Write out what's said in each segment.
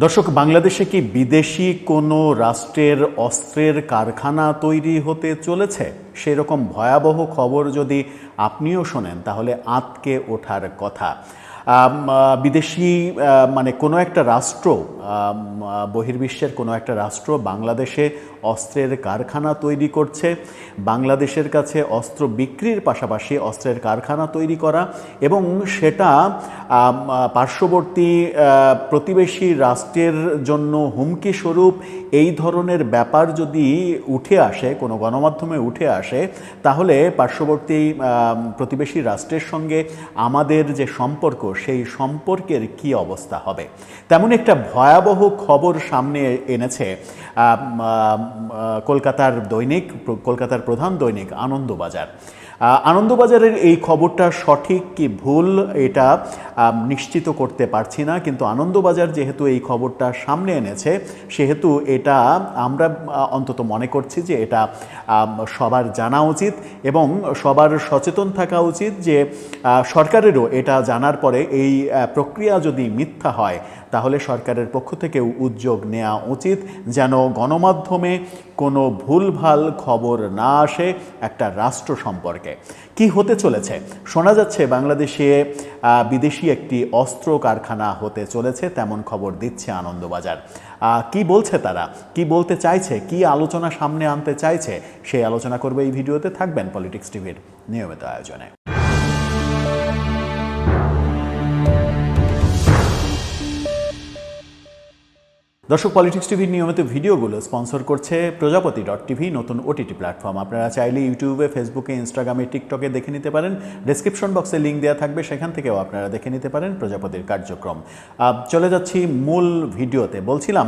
দর্শক, বাংলাদেশে কি বিদেশি কোনো রাষ্ট্রের অস্ত্রের কারখানা তৈরি হতে চলেছে? সেরকম ভয়াবহ খবর যদি আপনিও শোনেন, তাহলে আতকে ওঠার কথা। বিদেশি মানে কোনো একটা রাষ্ট্র বহির্বিশ্বের কোনো একটা রাষ্ট্র বাংলাদেশে অস্ত্রের কারখানা তৈরি করছে, বাংলাদেশের কাছে অস্ত্র বিক্রির পাশাপাশি অস্ত্রের কারখানা তৈরি করা এবং সেটা পার্শ্ববর্তী প্রতিবেশী রাষ্ট্রের জন্য হুমকি স্বরূপ এই ধরনের ব্যাপার যদি উঠে আসে, কোনো গণমাধ্যমে উঠে আসে, তাহলে পার্শ্ববর্তী প্রতিবেশী রাষ্ট্রের সঙ্গে আমাদের যে সম্পর্ক সেই সম্পর্কের কি অবস্থা হবে? তেমন একটা ভয়াবহ খবর সামনে এনেছে কলকাতার দৈনিক, কলকাতার প্রধান দৈনিক আনন্দবাজার। আনন্দবাজারের এই খবরটা সঠিক কি ভুল এটা নিশ্চিত করতে পারছি না, কিন্তু আনন্দবাজার যেহেতু এই খবরটা সামনে এনেছে, সেহেতু এটা আমরা অন্তত মনে করছি যে এটা সবার জানা উচিত এবং সবার সচেতন থাকা উচিত যে সরকারেরও এটা জানার পরে এই প্রক্রিয়া যদি মিথ্যা হয়, তাহলে সরকারের পক্ষ থেকেও উদ্যোগ নেওয়া উচিত যেন গণমাধ্যমে কোনো ভুলভাল খবর না আসে একটা রাষ্ট্র সম্পর্কে। কি হতে চলেছে? শোনা যাচ্ছে বাংলাদেশে বিদেশি একটি অস্ত্র কারখানা হতে চলেছে, তেমন খবর দিচ্ছে আনন্দবাজার। কি বলছে তারা? কি বলতে চাইছে? কি আলোচনা সামনে আনতে চাইছে? সেই আলোচনা করবে এই ভিডিওতে, থাকবেন পলিটিক্স টিভির নিয়মিত আয়োজনে। দর্শক পলিটিক্স টিভির নিয়মিত ভিডিওগুলো স্পন্সর করছে প্রজাপতি ডট টিভি নতুন ওটিটি প্ল্যাটফর্ম আপনারা চাইলে ইউটিউবে, ফেসবুকে ইনস্টাগ্রামে টিকটকে দেখে নিতে পারেন। ডেসক্রিপশন বক্সে লিঙ্ক দেওয়া থাকবে, সেখান থেকেও আপনারা দেখে নিতে পারেন প্রজাপতির কার্যক্রম। চলে যাচ্ছি মূল ভিডিওতে। বলছিলাম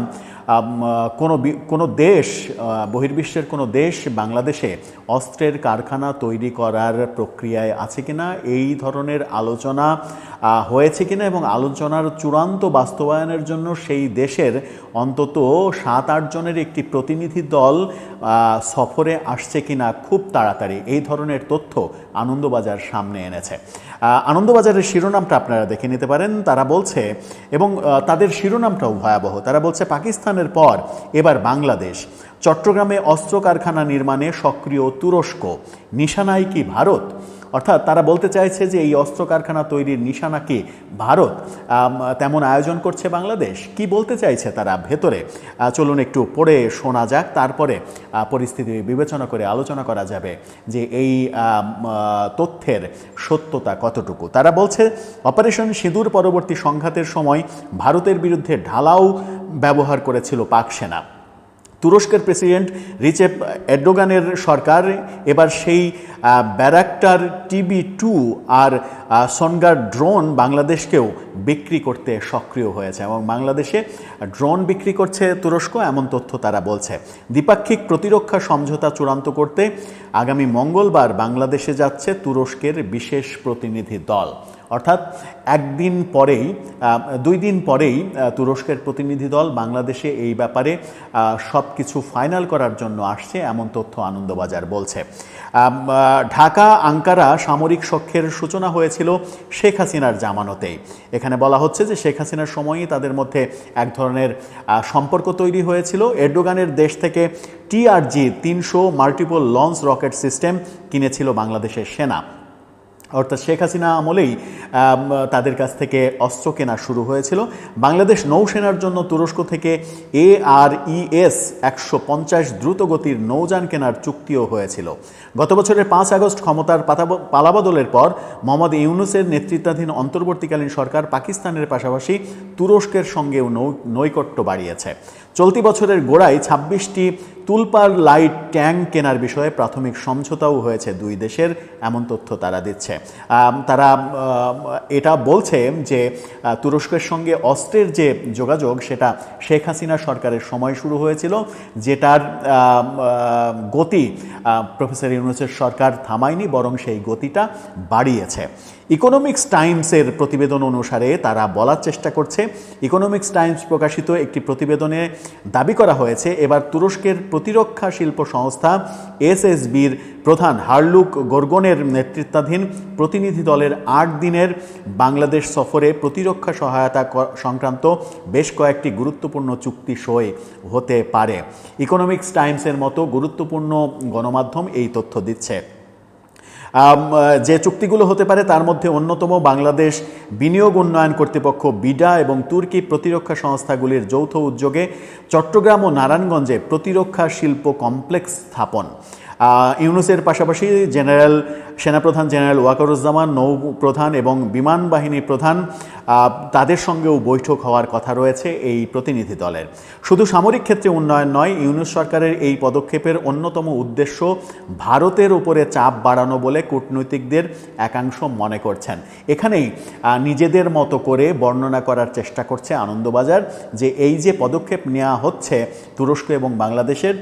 কোনো কোনো দেশ বহির্বিশ্বের কোনো দেশ বাংলাদেশে অস্ত্রের কারখানা তৈরি করার প্রক্রিয়ায় আছে কিনা, এই ধরনের আলোচনা হয়েছে কিনা এবং আলোচনার চূড়ান্ত বাস্তবায়নের জন্য সেই দেশের অন্তত সাত, আট জনের একটি প্রতিনিধি দল সফরে আসছে কিনা খুব তাড়াতাড়ি। এই ধরনের তথ্য আনন্দবাজার সামনে এনেছে। আনন্দবাজারের শিরোনামটা আপনারা দেখে নিতে পারেন। তারা বলছে, এবং তাদের শিরোনামটাও ভয়াবহ। তারা বলছে, পাকিস্তানের পর এবার বাংলাদেশ। চট্টগ্রামে অস্ত্র কারখানা নির্মাণে সক্রিয় তুরস্ক। নিশানায় কি ভারত? অর্থাৎ তারা বলতে চাইছে যে এই অস্ত্র কারখানা তৈরির নিশানা কি ভারত? তেমন আয়োজন করছে বাংলাদেশ? কি বলতে চাইছে তারা ভেতরে? চলুন একটু পড়ে শোনা যাক, তারপরে পরিস্থিতি বিবেচনা করে আলোচনা করা যাবে যে এই তথ্যের সত্যতা কতটুকু। তারা বলছে, অপারেশন সিঁদুর পরবর্তী সংঘাতের সময় ভারতের বিরুদ্ধে ঢালাও ব্যবহার করেছিল পাক সেনা। তুরস্কের প্রেসিডেন্ট রিচেপ এরডোগানের সরকার, এবার সেই ব্যারাক্টার টিবি টু আর সনগার ড্রোন বাংলাদেশকেও বিক্রি করতে সক্রিয় হয়েছে এবং বাংলাদেশে ড্রোন বিক্রি করছে তুরস্ক, এমন তথ্য তারা বলছে। দ্বিপাক্ষিক প্রতিরক্ষা সমঝোতা চূড়ান্ত করতে আগামী মঙ্গলবার বাংলাদেশে যাচ্ছে তুরস্কের বিশেষ প্রতিনিধি দল। অর্থাৎ একদিন পরেই দুই দিন পরেই তুরস্কের প্রতিনিধি দল বাংলাদেশে এই ব্যাপারে সব কিছু ফাইনাল করার জন্য আসছে, এমন তথ্য আনন্দবাজার বলছে। ঢাকা, আঙ্কারা সামরিক সখ্যের সূচনা হয়েছিল শেখ হাসিনার জামানতেই। এখানে বলা হচ্ছে যে শেখ হাসিনার সময়ই তাদের মধ্যে এক ধরনের সম্পর্ক তৈরি হয়েছিল। এরডোগানের দেশ থেকে টিআরজি তিনশো মাল্টিপল লঞ্চ রকেট সিস্টেম কিনেছিল বাংলাদেশের সেনা। অর্থাৎ শেখ হাসিনা আমলেই তাদের কাছ থেকে অস্ত্র কেনা শুরু হয়েছিল। বাংলাদেশ নৌসেনার জন্য তুরস্ক থেকে এ আর ইএস একশো পঞ্চাশ দ্রুতগতির নৌযান কেনার চুক্তিও হয়েছিল। গত বছরের পাঁচ আগস্ট ক্ষমতার পালাবদলের পর মোহাম্মদ ইউনুসের নেতৃত্বাধীন অন্তর্বর্তীকালীন সরকার পাকিস্তানের পাশাপাশি তুরস্কের সঙ্গেও নৈকট্য বাড়িয়েছে। চলতি বছরের গোড়ায় ছাব্বিশটি তুলপার লাইট ট্যাঙ্ক কেনার বিষয়ে প্রাথমিক সমঝোতাও হয়েছে দুই দেশের, এমন তথ্য তারা দিচ্ছে। তারা এটা বলছে যে তুরস্কের সঙ্গে অস্ত্রের যে যোগাযোগ, সেটা শেখ হাসিনা সরকারের সময় শুরু হয়েছিল, যেটার গতি প্রফেসর ইউনুসের সরকার থামায়নি, বরং সেই গতিটা বাড়িয়েছে। ইকোনমিক্স টাইমসের প্রতিবেদন অনুসারে তারা বলার চেষ্টা করছে, ইকোনমিক্স টাইমস প্রকাশিত একটি প্রতিবেদনে দাবি করা হয়েছে, এবার তুরস্কের প্রতিরক্ষা শিল্প সংস্থা এসএসবির প্রধান হার্লুক গোরগনের নেতৃত্বাধীন প্রতিনিধি দলের আট দিনের বাংলাদেশ সফরে প্রতিরক্ষা সহায়তা সংক্রান্ত বেশ কয়েকটি গুরুত্বপূর্ণ চুক্তি সই হতে পারে। ইকোনমিক্স টাইমসের মতো গুরুত্বপূর্ণ গণমাধ্যম এই তথ্য দিচ্ছে। যে চুক্তিগুলো হতে পারে তার মধ্যে অন্যতম বাংলাদেশ বিনিয়োগ উন্নয়ন কর্তৃপক্ষ বিডা এবং তুর্কি প্রতিরক্ষা সংস্থাগুলির যৌথ উদ্যোগে চট্টগ্রাম ও নারায়ণগঞ্জে প্রতিরক্ষা শিল্প কমপ্লেক্স স্থাপন। ইউনুসের পাশাপাশি জেনারেল সেনাপ্রধান জেনারেল ওয়াকারুজ্জামান নৌ প্রধান এবং বিমান বাহিনী প্রধান তাদের সঙ্গেও বৈঠক হওয়ার কথা রয়েছে এই প্রতিনিধি দলের। শুধু সামরিক ক্ষেত্রে উন্নয়ন নয়, ইউনুস সরকারের এই পদক্ষেপের অন্যতম উদ্দেশ্য ভারতের উপরে চাপ বাড়ানো বলে কূটনৈতিকদের একাংশ মনে করছেন। এখানেই নিজেদের মতো করে বর্ণনা করার চেষ্টা করছে আনন্দবাজার যে এই যে পদক্ষেপ নেওয়া হচ্ছে, তুরস্ক এবং বাংলাদেশের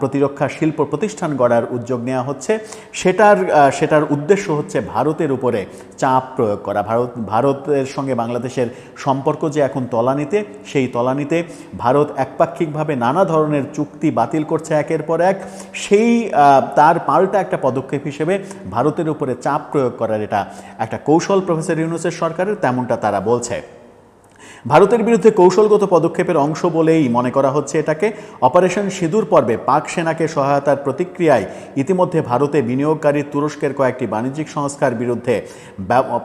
প্রতিরক্ষা শিল্প প্রতিষ্ঠান গড়ার উদ্যোগ নেওয়া হচ্ছে, সেটার সেটার উদ্দেশ্য হচ্ছে ভারতের উপরে চাপ প্রয়োগ করা। ভারত, ভারতের সঙ্গে বাংলাদেশের সম্পর্ক যে এখন তলানিতে, সেই তলানিতে ভারত একপাক্ষিকভাবে নানা ধরনের চুক্তি বাতিল করছে একের পর এক। সেই তার পাল্টা একটা পদক্ষেপ হিসেবে ভারতের উপরে চাপ প্রয়োগ করার এটা একটা কৌশল প্রফেসর ইউনুসের সরকারের, তেমনটা তারা বলছে। ভারতের বিরুদ্ধে কৌশলগত পদক্ষেপের অংশ বলেই মনে করা হচ্ছে এটাকে। অপারেশন সিঁদুর পর্বে পাক সেনাকে সহায়তার প্রতিক্রিয়ায় ইতিমধ্যে ভারতে বিনিয়োগকারী তুরস্কের কয়েকটি বাণিজ্যিক সংস্কার বিরুদ্ধে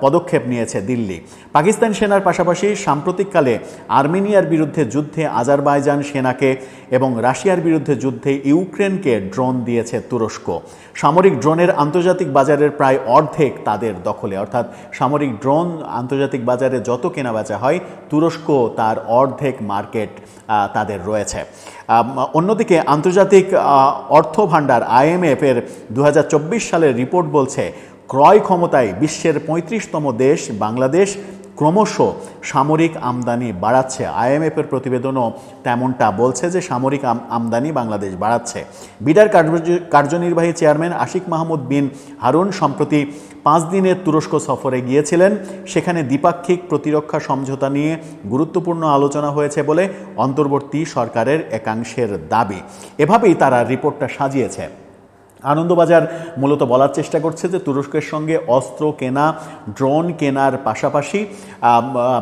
পদক্ষেপ নিয়েছে দিল্লি। পাকিস্তান সেনার পাশাপাশি সাম্প্রতিককালে আর্মেনিয়ার বিরুদ্ধে যুদ্ধে আজারবাইজান সেনাকে এবং রাশিয়ার বিরুদ্ধে যুদ্ধে ইউক্রেনকে ড্রোন দিয়েছে তুরস্ক। সামরিক ড্রোনের আন্তর্জাতিক বাজারের প্রায় অর্ধেক তাদের দখলে। অর্থাৎ সামরিক ড্রোন আন্তর্জাতিক বাজারে যত কেনাবেচা হয়, তুরস্ক তার অর্ধেক মার্কেট তাদের রয়েছে। অন্যদিকে আন্তর্জাতিক অর্থ ভাণ্ডার আইএমএফের দু সালের রিপোর্ট বলছে, ক্রয় ক্ষমতায় বিশ্বের পঁয়ত্রিশতম দেশ বাংলাদেশ। ক্রমশ সামরিক আমদানি বাড়াচ্ছে। আইএমএফের প্রতিবেদনও তেমনটা বলছে যে সামরিক আম- আমদানি বাংলাদেশ বাড়াচ্ছে। বিডার কার্য- কার্যনির্বাহী চেয়ারম্যান আশিক মাহমুদ বিন হারুন সম্প্রতি পাঁচ দিনের তুরস্ক সফরে গিয়েছিলেন। সেখানে দ্বিপাক্ষিক প্রতিরক্ষা সমঝোতা নিয়ে গুরুত্বপূর্ণ আলোচনা হয়েছে বলে অন্তর্বর্তী সরকারের একাংশের দাবি। এভাবেই তারা রিপোর্টটা সাজিয়েছে। আনন্দবাজার মূলত বলার চেষ্টা করছে যে তুরস্কের সঙ্গে অস্ত্র কেনা, ড্রোন কেনার পাশাপাশি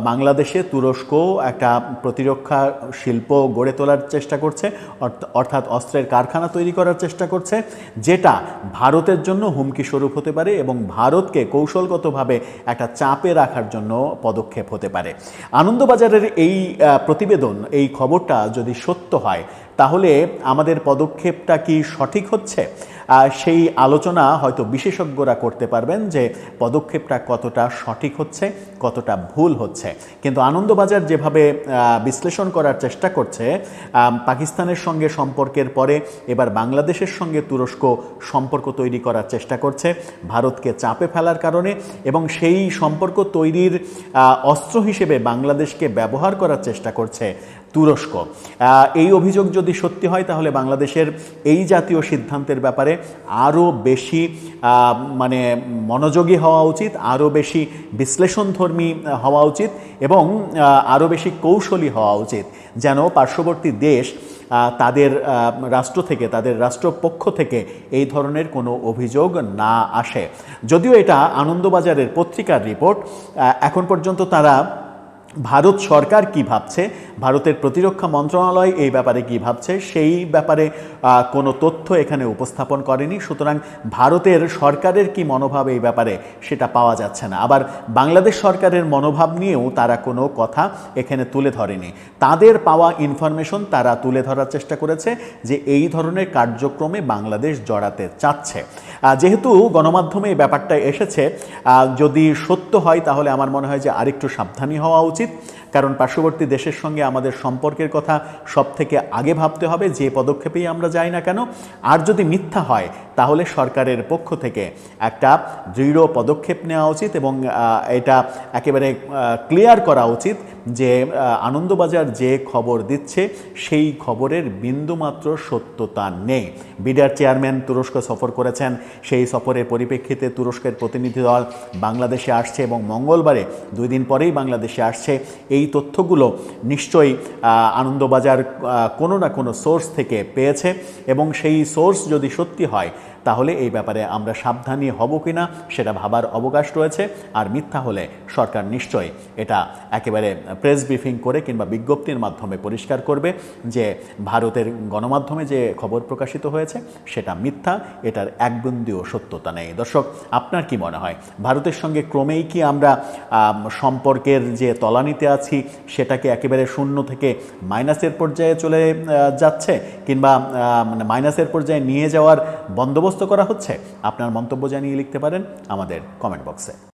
বাংলাদেশে তুরস্ক একটা প্রতিরক্ষা শিল্প গড়ে তোলার চেষ্টা করছে, অর্থ- অর্থাৎ অস্ত্রের কারখানা তৈরি করার চেষ্টা করছে, যেটা ভারতের জন্য হুমকি স্বরূপ হতে পারে এবং ভারতকে কৌশলগতভাবে একটা চাপে রাখার জন্য পদক্ষেপ হতে পারে। আনন্দবাজারের এই প্রতিবেদন, এই খবরটা যদি সত্য হয়, তাহলে আমাদের পদক্ষেপটা কি সঠিক হচ্ছে? সেই আলোচনা হয়তো বিশেষজ্ঞরা করতে পারবেন যে পদক্ষেপটা কতটা সঠিক হচ্ছে, কতটা ভুল হচ্ছে। কিন্তু আনন্দবাজার যেভাবে বিশ্লেষণ করার চেষ্টা করছে পাকিস্তানের সঙ্গে সম্পর্কের পরে এবার বাংলাদেশের সঙ্গে তুরস্ক সম্পর্ক তৈরি করার চেষ্টা করছে, ভারতকে চাপে ফেলার কারণে এবং সেই সম্পর্ক তৈরির অস্ত্র হিসেবে বাংলাদেশকে ব্যবহার করার চেষ্টা করছে তুরস্ক। এই অভিযোগ যদি সত্যি হয়, তাহলে বাংলাদেশের এই জাতীয় সিদ্ধান্তের ব্যাপারে আরও বেশি মানে মনোযোগী হওয়া উচিত, আরও বেশি বিশ্লেষণধর্মী হওয়া উচিত এবং আরও বেশি কৌশলী হওয়া উচিত যেন পার্শ্ববর্তী দেশ তাদের রাষ্ট্র থেকে, তাদের রাষ্ট্রপক্ষ থেকে এই ধরনের কোনো অভিযোগ না আসে। যদিও এটা আনন্দবাজারের পত্রিকার রিপোর্ট এখন পর্যন্ত তারা ভারত সরকার কি ভাবছে? ভারতের প্রতিরক্ষা মন্ত্রণালয় এই ব্যাপারে কি ভাবছে? সেই ব্যাপারে কোনো তথ্য এখানে উপস্থাপন করেনি। সুতরাং ভারতের সরকারের কি মনোভাব এই ব্যাপারে সেটা পাওয়া যাচ্ছে না। আবার বাংলাদেশ সরকারের মনোভাব নিয়েও তারা কোনো কথা এখানে তুলে ধরেনি। তাদের পাওয়া ইনফরমেশন তারা তুলে ধরার চেষ্টা করেছে যে এই ধরনের কার্যক্রমে বাংলাদেশ জড়াতে চাচ্ছে। যেহেতু গণমাধ্যমে এই ব্যাপারটা এসেছে যদি সত্য হয় তাহলে আমার মনে হয় যে আরেকটু সাবধানী হওয়া উচিত। it কারণ পার্শ্ববর্তী দেশের সঙ্গে আমাদের সম্পর্কের কথা সব থেকে আগে ভাবতে হবে, যে পদক্ষেপেই আমরা যাই না কেন। আর যদি মিথ্যা হয়, তাহলে সরকারের পক্ষ থেকে একটা দৃঢ় পদক্ষেপ নেওয়া উচিত এবং এটা একেবারে ক্লিয়ার করা উচিত যে আনন্দবাজার যে খবর দিচ্ছে, সেই খবরের বিন্দুমাত্র সত্যতা নেই। বিডার চেয়ারম্যান তুরস্ক সফর করেছেন। সেই সফরের পরিপ্রেক্ষিতে তুরস্কের প্রতিনিধি দল বাংলাদেশে আসছে এবং মঙ্গলবারে দুই দিন পরেই বাংলাদেশে আসছে। এই তথ্যগুলো নিশ্চয়ই আনন্দবাজার কোনো না কোনো সোর্স থেকে পেয়েছে এবং সেই সোর্স যদি সত্যি হয় তাহলে এই ব্যাপারে আমরা সাবধানী হব কিনা সেটা ভাবার অবকাশ রয়েছে। আর মিথ্যা হলে সরকার নিশ্চয়ই এটা একেবারে প্রেস ব্রিফিং করে কিংবা বিজ্ঞপ্তির মাধ্যমে পরিষ্কার করবে যে ভারতের গণমাধ্যমে যে খবর প্রকাশিত হয়েছে সেটা মিথ্যা এটার এক বিন্দুও সত্যতা নেই। দর্শক আপনার কি মনে হয়? ভারতের সঙ্গে ক্রমেই কি আমরা আম, সম্পর্কের যে তলানিতে আছি সেটাকে একেবারে শূন্য থেকে মাইনাসের পর্যায়ে চলে যাচ্ছে? কিংবা মানে মাইনাসের পর্যায়ে নিয়ে যাওয়ার বন্দোবস্ত করা হচ্ছে। আপনার মন্তব্য জানিয়ে লিখতে পারেন আমাদের কমেন্ট বক্সে